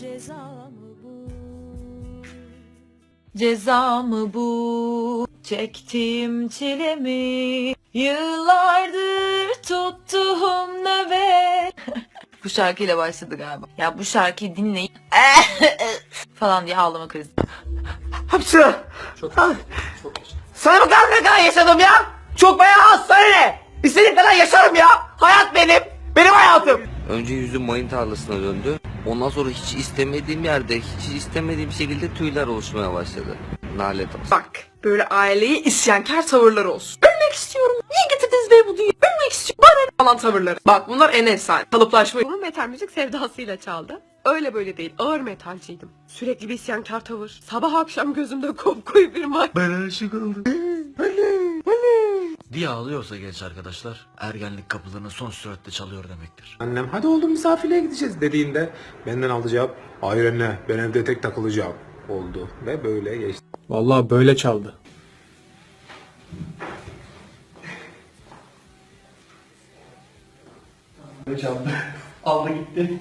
ceza mı bu? Ceza mı bu? Çektiğim çilemi Yıllardır tuttuğum nöbet Bu şarkıyla başladı galiba. Ya bu şarkıyı dinleyin falan diye ağlama krizi. Hapşırı. Çok, çok Sana bakar ne kadar yaşadım ya? Çok bayağı hasta ne? İstediğim kadar yaşarım ya. Hayat benim. Benim hayatım. Önce yüzüm mayın tarlasına döndü. Ondan sonra hiç istemediğim yerde, hiç istemediğim şekilde tüyler oluşmaya başladı. Nalet olsun. Bak böyle aileye isyankar tavırlar olsun. Ölmek istiyorum. Niye getirdiniz beni bu dünyaya? Ölmek istiyorum. Bana falan tavırları. Bak bunlar en efsane. Kalıplaşma. Bunu metal müzik sevdasıyla çaldı. Öyle böyle değil. Ağır metalciydim. Sürekli bir isyankar tavır. Sabah akşam gözümde kopkoyu bir may. Ben aşık oldum. Diye ağlıyorsa genç arkadaşlar ergenlik kapılarını son süratle çalıyor demektir. Annem hadi oğlum misafirliğe gideceğiz dediğinde benden aldı cevap hayır anne ben evde tek takılacağım oldu ve böyle geçti. Vallahi böyle çaldı. Aldı gitti.